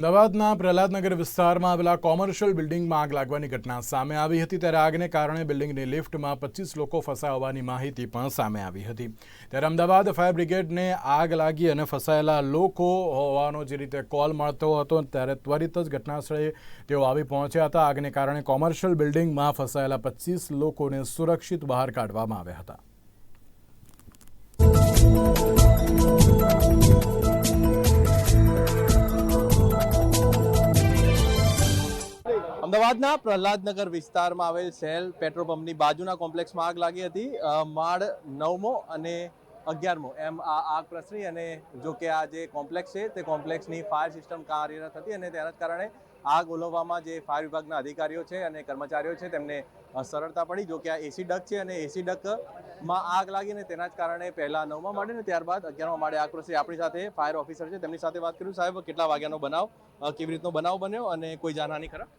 અમદાવાદના પ્રહલાદનગર વિસ્તારમાં આવેલા કોમર્શિયલ બિલ્ડિંગમાં આગ લાગવાની ઘટના સામે આવી હતી ત્યારે આગને કારણે બિલ્ડિંગની લિફ્ટમાં પચીસ લોકો ફસાયા હોવાની માહિતી પણ સામે આવી હતી. ત્યારે અમદાવાદ ફાયર બ્રિગેડને આગ લાગી અને ફસાયેલા લોકો હોવાનો જે રીતે કોલ મળતો હતો ત્યારે ત્વરિત જ ઘટનાસ્થળે તેઓ આવી પહોંચ્યા હતા. આગને કારણે કોમર્શિયલ બિલ્ડિંગમાં ફસાયેલા પચીસ લોકોને સુરક્ષિત બહાર કાઢવામાં આવ્યા હતા. અમદાવાદના પ્રહલાદનગર વિસ્તારમાં આવેલ સેલ પેટ્રોલ પંપની બાજુના કોમ્પ્લેક્સમાં આગ લાગી હતી. માળ નવમો અને અગિયારમો. એમ આ આગ પ્રસરી અને જો કે આ જે કોમ્પ્લેક્સ છે, તે કોમ્પ્લેક્સની ફાયર સિસ્ટમ કાર્યરત હતી અને તેના જ કારણે આગ ઓલવવામાં જે ફાયર વિભાગના અધિકારીઓ છે અને કર્મચારીઓ છે, તેમને સરળતા પડી. જો કે આ એસી ડક છે અને એસી ડકમાં આગ લાગીને તેના જ કારણે પહેલા નવમા માળે ને ત્યારબાદ અગિયારમા માળે આગ પ્રસરી. આપણી સાથે ફાયર ઓફિસર છે, તેમની સાથે વાત કર્યું. સાહેબ, કેટલા વાગ્યાનો બનાવ કેવી રીતનો બનાવ બન્યો અને કોઈ જાનહાની ખરા?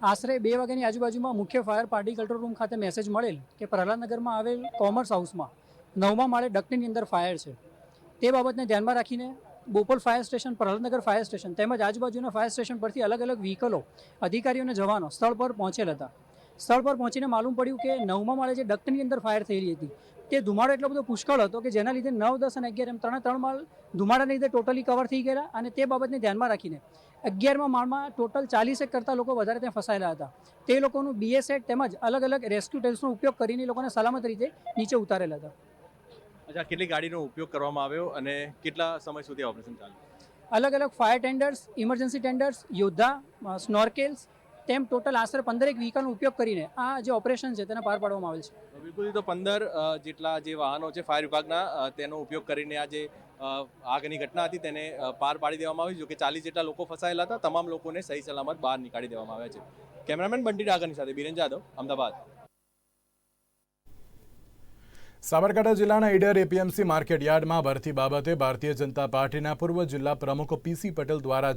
આશરે બે વાગ્યાની આજુબાજુમાં મુખ્ય ફાયર પાર્ટી કંટ્રોલ રૂમ ખાતે મેસેજ મળેલ કે પ્રહલાદનગરમાં આવેલ કોમર્સ હાઉસમાં નવમા માળે ડક્ટની અંદર ફાયર છે. તે બાબતને ધ્યાનમાં રાખીને Bopal fire station, Prahladnagar fire station તેમજ આજુબાજુના ફાયર સ્ટેશન પરથી અલગ અલગ વ્હીકલો, અધિકારીઓ અને જવાનો સ્થળ પર પહોંચેલ હતા. સ્થળ પર પહોંચીને માલુમ પડ્યું કે નવમા માળે જે ડક્ટની અંદર ફાયર થઈ રહી હતી તે ધુમાડો એટલો બધો પુષ્કળ હતો કે જેના લીધે નવ દસ અને અગિયાર એમ ત્રણે ત્રણ માળ ધુમાડાને લીધે ટોટલી કવર થઈ ગયેલા અને તે બાબતને ધ્યાનમાં રાખીને અગિયારમાં માળમાં ટોટલ ચાલીસેક કરતાં લોકો વધારે ત્યાં ફસાયેલા હતા. તે લોકોનું બીએસએડ તેમજ અલગ અલગ રેસ્ક્યુ ટેલ્સનો ઉપયોગ કરીને લોકોને સલામત રીતે નીચે ઉતારેલા હતા. અચ્છા કેટલી ગાડીનો ઉપયોગ કરવામાં આવ્યો અને કેટલા સમય સુધી ઓપરેશન ચાલ્યું અલગ અલગ ફાયર ટેન્ડર્સ ઇમરજન્સી ટેન્ડર્સ યોદ્ધા સ્નોર્કેલ્સ તેમ ટોટલ આશરે પંદરેક વ્હીકલનો ઉપયોગ કરીને આ જે ઓપરેશન છે તેને પાર પાડવામાં આવેલ છે. બિલકુલ તો પંદર જેટલા જે વાહનો છે ફાયર વિભાગના તેનો ઉપયોગ કરીને આ જે આગની ઘટના હતી તેને પાર પાડી દેવામાં આવી. જો કે ચાલીસ જેટલા લોકો ફસાયેલા હતા તમામ લોકોને સહી સલામત બહાર નીકાળી દેવામાં આવ્યા છે. કેમેરામેન બંટી ડાગરની સાથે બિરેન જાદવ અમદાવાદ. સાબરકાંઠા જિલ્લાના ઈડર એપીએમસી માર્કેટ યાર્ડમાં ભરતી બાબતે ભારતીય જનતા પાર્ટીના પૂર્વ જિલ્લા પ્રમુખ પીસી પટેલ દ્વારા